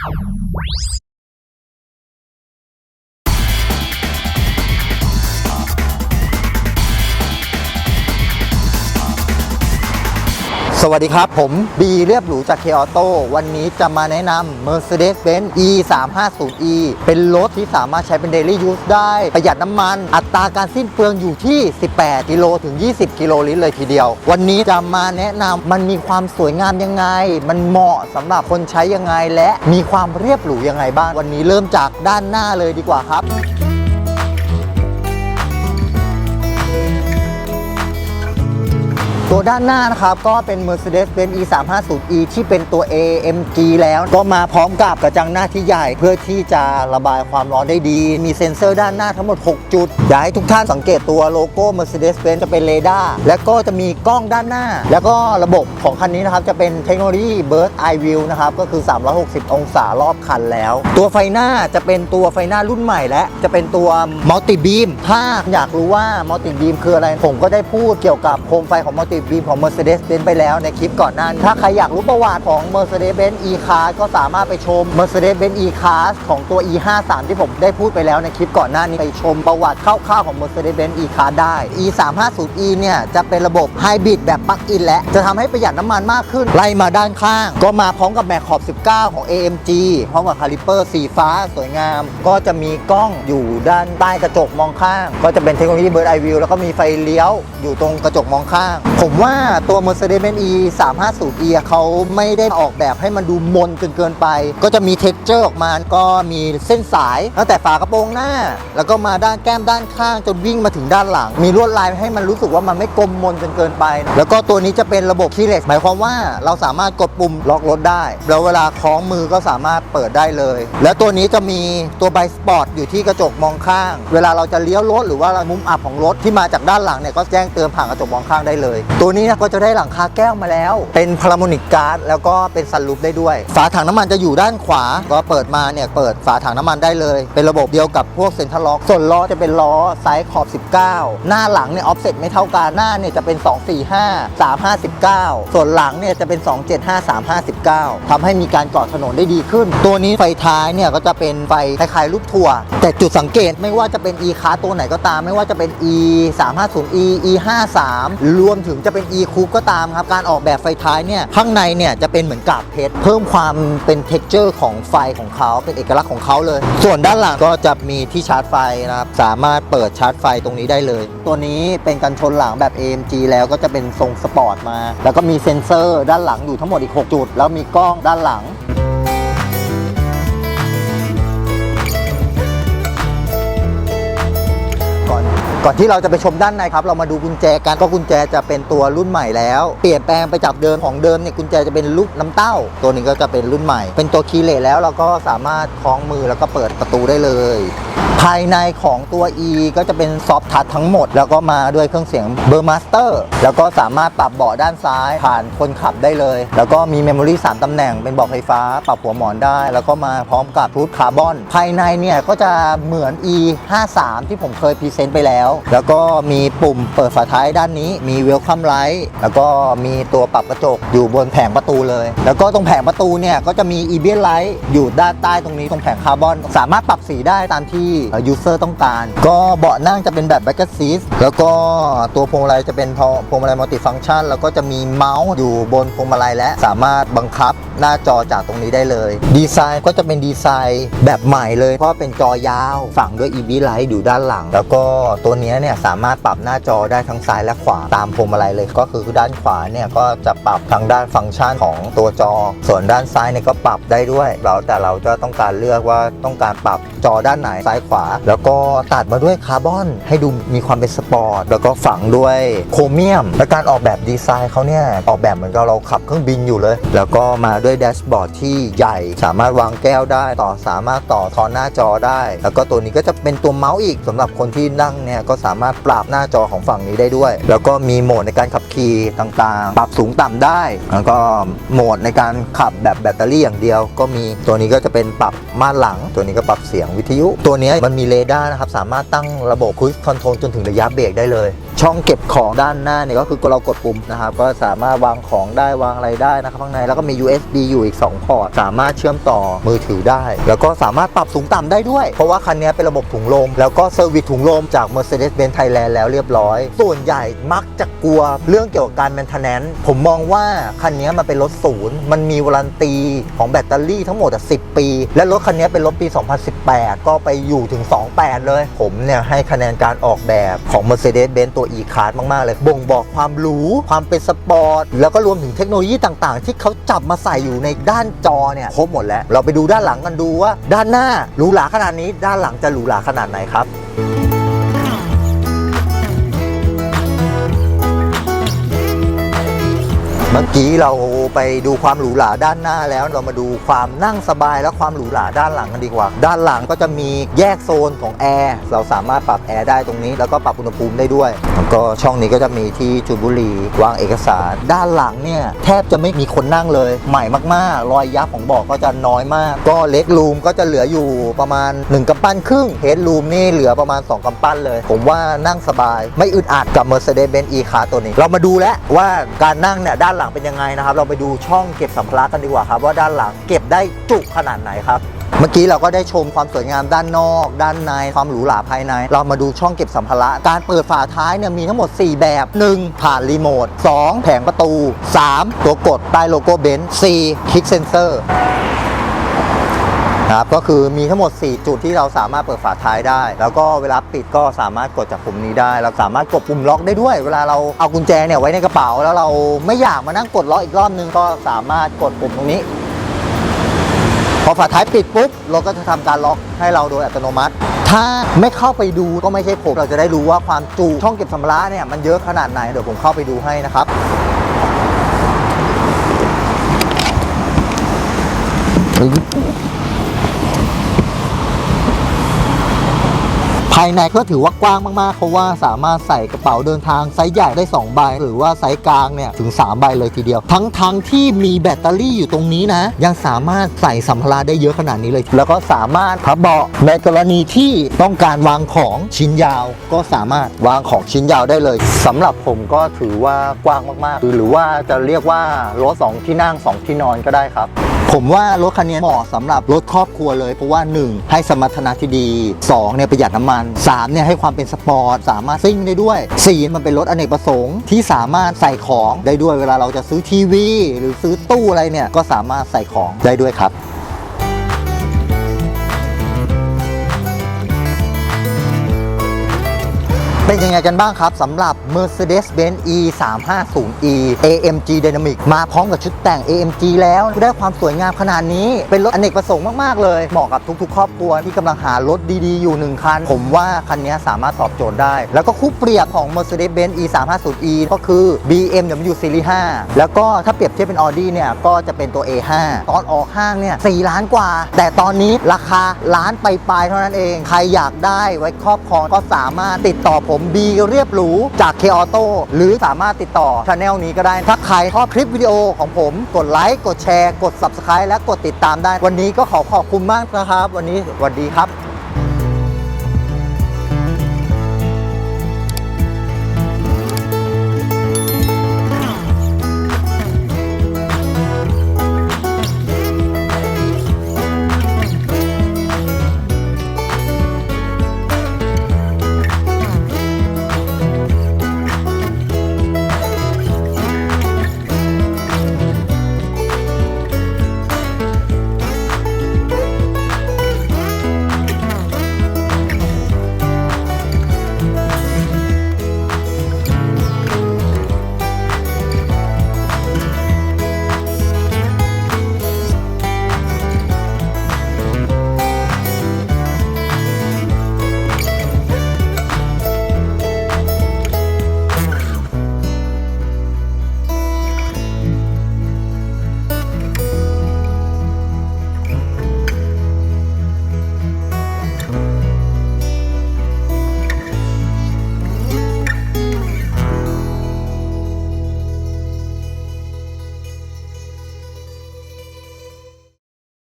Thank you. สวัสดีครับผมบีเรียบหรูจากเคออโต้วันนี้จะมาแนะนำ Mercedes-Benz E 3 5 0 E เป็นรถที่สามารถใช้เป็น Daily Use ได้ ประหยัดน้ำมัน อัตราการสิ้นเปลืองอยู่ที่ 18 กิโลถึง 20 กิโลลิตรเลยทีเดียว วันนี้จะมาแนะนำมันมีความสวยงามยังไง มันเหมาะสำหรับคนใช้ยังไง และมีความเรียบหรูยังไงบ้าง วันนี้เริ่มจากด้านหน้าเลยดีกว่าครับ ตัวด้านหน้านะครับ ก็เป็น Mercedes-Benz E 3 5 0 E ที่เป็นตัว AMG แล้ว ก็มาพร้อมกับกระจังหน้าที่ใหญ่ เพื่อที่จะระบายความร้อนได้ดี มีเซ็นเซอร์ด้านหน้าทั้งหมด 6 จุด อยากให้ทุกท่านสังเกตตัวโลโก้ Mercedes-Benz จะเป็นเรดาร์และก็จะมีกล้องด้านหน้า แล้วก็ระบบของคันนี้นะครับ จะเป็นเทคโนโลยี Bird Eye View นะครับ ก็คือ 360 องศารอบคันแล้ว ตัวไฟหน้าจะเป็นตัวไฟหน้ารุ่นใหม่และจะเป็นตัว Multi Beam ถ้าอยากรู้ว่า Multi Beam คืออะไรผมก็ได้พูดเกี่ยวกับโคมไฟของ Multi Beam ของ Mercedes-Benz ไปแล้วในคลิปก่อนหน้านี้ถ้าใครอยากรู้ประวัติของ Mercedes-Benz E-Class ก็สามารถไปชม Mercedes-Benz E-Class ของตัว E53 ที่ผมได้พูดไปแล้วในคลิปก่อนหน้านี้ไปชมประวัติคร่าวๆของ Mercedes-Benz E-Class ได้ E350e เนี่ยจะเป็นระบบไฮบริดแบบปลั๊กอินและ จะทำให้ประหยัดน้ำมันมากขึ้น ไล่มาด้านข้าง ก็มาพร้อมกับแมคขอบ 19 ของ AMG พร้อมกับคาลิเปอร์สีฟ้าสวยงาม ก็จะมีกล้องอยู่ด้านใต้กระจกมองข้าง ก็จะเป็นเทคโนโลยี Bird Eye View แล้วก็มีไฟเลี้ยวอยู่ตรงกระจกมองข้างผมว่าตัว Mercedes-Benz E 350e เขาไม่ได้ออกแบบให้มันดูมนจนเกินไป ก็จะมี texture ออกมา ก็มีเส้นสายตั้งแต่ฝากระโปรงหน้า แล้วก็มาด้านแก้มด้านข้างจนวิ่งมาถึงด้านหลัง มีลวดลายให้มันรู้สึกว่ามันไม่กลมมนจนเกินไป แล้วก็ตัวนี้จะเป็นระบบ k e y l e s หมายความว่าเราสามารถกดปุ่มล็อกรถได้ แล้วเวลาคล้องมือก็สามารถเปิดได้เลย แล้วตัวนี้จะมีตัวไบสปอร์ตอยู่ที่กระจกมองข้าง เวลาเราจะเลี้ยวรถหรือว่ามุมอับของรถที่มาจากด้านหลังเนี่ยก็แจ้งเตือนผ่านกระจกมองข้างได้เลยตัวนี้นี่ยก็จะได้หลังคาแก้วมาแล้ว เป็นพาราโมนิกการ์ดแล้วก็เป็นซันรูฟได้ด้วย ฝาถังน้ำมันจะอยู่ด้านขวา ก็เปิดมาเนี่ย เปิดฝาถังน้ำมันได้เลย เป็นระบบเดียวกับพวกเซ็นทรัลล็อก ส่วนล้อจะเป็นล้อไซส์ขอบ 19 หน้าหลังเนี่ยออฟเซ็ตไม่เท่ากัน หน้าเนี่ยจะเป็น 245 359 ส่วนหลังเนี่ยจะเป็น 275 359ทำให้มีการเกาะถนนได้ดีขึ้น ตัวนี้ไฟท้ายเนี่ยก็จะเป็นไฟคล้ายๆรูปถั่ว แต่จุดสังเกตไม่ว่าจะเป็น e คาตัวไหนก็ตาม ไม่ว่าจะเป็น e 350 e e 53รวมถึงจะเป็น e-coup ก็ตามครับ การออกแบบไฟท้ายเนี่ย ข้างในเนี่ยจะเป็นเหมือนกาบเพชร เพิ่มความเป็น texture ของไฟของเขา เป็นเอกลักษณ์ของเขาเลย ส่วนด้านหลังก็จะมีที่ชาร์จไฟนะครับ สามารถเปิดชาร์จไฟตรงนี้ได้เลย ตัวนี้เป็นกันชนหลังแบบ AMG แล้วก็จะเป็นทรงสปอร์ตมา แล้วก็มีเซ็นเซอร์ด้านหลังอยู่ทั้งหมดอีก 6 จุด แล้วมีกล้องด้านหลัง ก่อนที่เราจะไปชมด้านในครับ เรามาดูกุญแจกันก็กุญแจจะเป็นตัวรุ่นใหม่แล้ว เปลี่ยนแปลงไปจากเดิมของเดิมเนี่ยกุญแจจะเป็นลูกน้ำเต้า ตัวนี้ก็จะเป็นรุ่นใหม่ เป็นตัวคีย์เลสแล้วเราก็สามารถคล้องมือแล้วก็เปิดประตูได้เลย ภายในของตัว E ก็จะเป็นซอฟทัชทั้งหมด แล้วก็มาด้วยเครื่องเสียงเบอร์มาสเตอร์แล้วก็สามารถปรับเบาะด้านซ้าย ผ่านคนขับได้เลย แล้วก็มีเมมโมรี่3ตำแหน่งเป็นเบาะไฟฟ้า ปรับหัวหมอนได้ แล้วก็มาพร้อมกับทูธคาร์บอนภายในเนี่ยก็จะเหมือน E 5 3ที่ผมเคยพรีเซนต์ไปแล้วแล้วก็มีปุ่มเปิดฝาท้ายด้านนี้ มีเวลคัมไลท์แล้วก็มีตัวปรับกระจกอยู่บนแผงประตูเลย แล้วก็ตรงแผงประตูเนี่ยก็จะมีอีเบียไลท์อยู่ด้านใต้ตรงนี้ตรงแผงคาร์บอน สามารถปรับสีได้ตามที่ยูเซอร์ต้องการ ก็เบาะนั่งจะเป็นแบบแบ็กเกอร์ซีสแล้วก็ตัวพวงมาลัยจะเป็นพวงมาลัยมัลติฟังก์ชัน แล้วก็จะมีเมาส์อยู่บนพวงมาลัยและสามารถบังคับหน้าจอจากตรงนี้ได้เลย ดีไซน์ก็จะเป็นดีไซน์แบบใหม่เลย เพราะเป็นจอยาว ฝังด้วย EB Light อยู่ด้านหลัง แล้วก็ตัวนี้เนี่ยสามารถปรับหน้าจอได้ทั้งซ้ายและขวาตามพวงมาลัยเลย ก็คือด้านขวาเนี่ยก็จะปรับทางด้านฟังก์ชันของตัวจอ ส่วนด้านซ้ายเนี่ยก็ปรับได้ด้วย เราแต่เราจะต้องการเลือกว่าต้องการปรับจอด้านไหนซ้ายขวา แล้วก็ตัดมาด้วยคาร์บอนให้ดูมีความเป็นสปอร์ตแล้วก็ฝังด้วยโครเมียม และการออกแบบดีไซน์เขาเนี่ยออกแบบเหมือนกับเราขับเครื่องบินอยู่เลย แล้วก็มาด้วยแดชบอร์ดที่ใหญ่ สามารถวางแก้วได้ต่อสามารถต่อทอนหน้าจอได้ แล้วก็ตัวนี้ก็จะเป็นตัวเมาส์อีกสำหรับคนที่นั่งเนี่ยก็สามารถปรับหน้าจอของฝั่งนี้ได้ด้วย แล้วก็มีโหมดในการขับขี่ต่างๆ ปรับสูงต่ำได้ แล้วก็โหมดในการขับแบบแบตเตอรี่อย่างเดียว ก็มีตัวนี้ก็จะเป็นปรับม่านหลัง ตัวนี้ก็ปรับเสียงวิทยุ ตัวนี้มันมีเรดาร์นะครับสามารถตั้งระบบคุยคอนโทรลจนถึงระยะเบรกได้เลย ช่องเก็บของด้านหน้าเนี่ยก็คือเรากดปุ่มนะครับ ก็สามารถวางของได้วางอะไรได้นะครับข้างในแล้วก็มี USB อยู่อีก 2 พอร์ต สามารถเชื่อมต่อมือถือได้ แล้วก็สามารถปรับสูงต่ำได้ด้วย เพราะว่าคันนี้เป็นระบบถุงลม แล้วก็เซอร์วิสถุงลมจาก Mercedes-Benz Thailand แล้วเรียบร้อย ส่วนใหญ่มักจะกลัวเรื่องเกี่ยวกับการ maintenance ผมมองว่าคันนี้มันเป็นรถศูนย์มันมีวารันตีของแบตเตอรี่ทั้งหมดอะ10 ปี และรถคันนี้เป็นรถปี 2018 ก็ไปอยู่ถึง 28 เลย ผมเนี่ยให้คะแนนการออกแบบของ Mercedes-Benz ตัว E-Class มาก ๆ เลย บ่งบอกความหรู ความเป็นสปอร์ต แล้วก็รวมถึงเทคโนโลยีต่างๆ ที่เขาจับมาใส่อยู่ในด้านจอเนี่ยครบหมดแล้ว เราไปดูด้านหลังกันดูว่า ด้านหน้าหรูหราขนาดนี้ ด้านหลังจะหรูหราขนาดไหนครับ มื่อกี้เราไปดูความหรูหราด้านหน้าแล้ว เรามาดูความนั่งสบายและความหรูหราด้านหลังกันดีกว่า ด้านหลังก็จะมีแยกโซนของแอร์เราสามารถปรับแอร์ได้ตรงนี้ แล้วก็ปรับอุณหภูมิได้ด้วยแล้วก็ช่องนี้ก็จะมีที่จุดบุรีวางเอกสาร ด้านหลังเนี่ยแทบจะไม่มีคนนั่งเลย ใหม่มากๆ รอยยับของเบาะก็จะน้อยมาก ก็เล็กรูมก็จะเหลืออยู่ประมาณ 1กำปั้นครึ่งเฮดรูมนี่เหลือประมาณ 2กำปั้นเลย ผมว่านั่งสบาย ไม่อึดอัดกับ Mercedes-Benz E-Class ตัวนี้ เรามาดูแล้วว่าการนั่งเนี่ยด้านหลังเป็นยังไงนะครับ เราไปดูช่องเก็บสัมภาระกันดีกว่าครับว่าด้านหลังเก็บได้จุขนาดไหนครับ เมื่อกี้เราก็ได้ชมความสวยงามด้านนอก ด้านในความหรูหราภายใน เรามาดูช่องเก็บสัมภาระการเปิดฝาท้ายเนี่ยมีทั้งหมด 4 แบบ 1. ผ่านรีโมท 2. แผงประตู 3. ตัวกดใต้โลโก้เบนซ์ 4. คลิกเซนเซอร์ ครับก็คือมีทั้งหมด 4 จุดที่เราสามารถเปิดฝาท้ายได้ แล้วก็เวลาปิดก็สามารถกดจากปุ่มนี้ได้ เราสามารถกดปุ่มล็อกได้ด้วย เวลาเราเอากุญแจเนี่ยไว้ในกระเป๋า แล้วเราไม่อยากมานั่งกดล็อกอีกรอบนึงก็สามารถกดปุ่มตรงนี้ พอฝาท้ายปิดปุ๊บรถก็จะทำการล็อกให้เราโดยอัตโนมัติ ถ้าไม่เข้าไปดูก็ไม่ใช่ผมเราจะได้รู้ว่าความจุช่องเก็บสัมภาระเนี่ยมันเยอะขนาดไหนเดี๋ยวผมเข้าไปดูให้นะครับ ภายในก็ถือว่ากว้างมากๆ เพราะว่าสามารถใส่กระเป๋าเดินทางไซส์ใหญ่ได้ 2 ใบ หรือว่าไซส์กลางเนี่ยถึง 3 ใบเลยทีเดียว ทั้งๆทที่มีแบตเตอรี่อยู่ตรงนี้นะ ยังสามารถใส่สัมภาระได้เยอะขนาดนี้เลย แล้วก็สามารถพับเบาะในกรณีที่ต้องการวางของชิ้นยาว ก็สามารถวางของชิ้นยาวได้เลยสำหรับผมก็ถือว่ากว้างมากๆ หรือว่าจะเรียกว่ารถสองที่นั่งสองที่นอนก็ได้ครับ ผมว่ารถคันนี้เหมาะสำหรับรถครอบครัวเลย เพราะว่า 1 ให้สมรรถนะที่ดี 2 เนี่ยประหยัดน้ำมัน 3 เนี่ยให้ความเป็นสปอร์ต สามารถซิ่งได้ด้วย 4 มันเป็นรถอเนกประสงค์ที่สามารถใส่ของได้ด้วยเวลาเราจะซื้อทีวี หรือซื้อตู้อะไรเนี่ยก็สามารถใส่ของได้ด้วยครับ เป็นยังไงกันบ้างครับสำหรับ Mercedes-Benz E 3 5 0 E AMG Dynamic มาพร้อมกับชุดแต่ง AMG แล้วได้ความสวยงามขนาดนี้ เป็นรถอเนกประสงค์มาก ๆ เลย เหมาะกับทุก ๆ ครอบครัวที่กำลังหารถดี ๆ อยู่ 1 คัน ผมว่าคันนี้สามารถตอบโจทย์ได้ แล้วก็คู่เปรียบของ Mercedes-Benz E 3 5 0 E ก็คือ BMW Series 5 แล้วก็ถ้าเปรียบเทียบเป็น Audi เนี่ยก็จะเป็นตัว A5 ตอนออกห้างเนี่ย4ล้านกว่า แต่ตอนนี้ราคาล้านไปลายเท่านั้นเอง ใครอยากได้ไว้ครอบครองก็สามารถติดต่อผมบีเรียบหรูจากเคอโต้หรือสามารถติดต่อช anel นี้ก็ได้ ถ้าใครชอบคลิปวิดีโอของผม กดไลค์ กดแชร์ กด Subscribe และกดติดตามได้ วันนี้ก็ขอขอบคุณมากนะครับ วันนี้สวัสดีครับ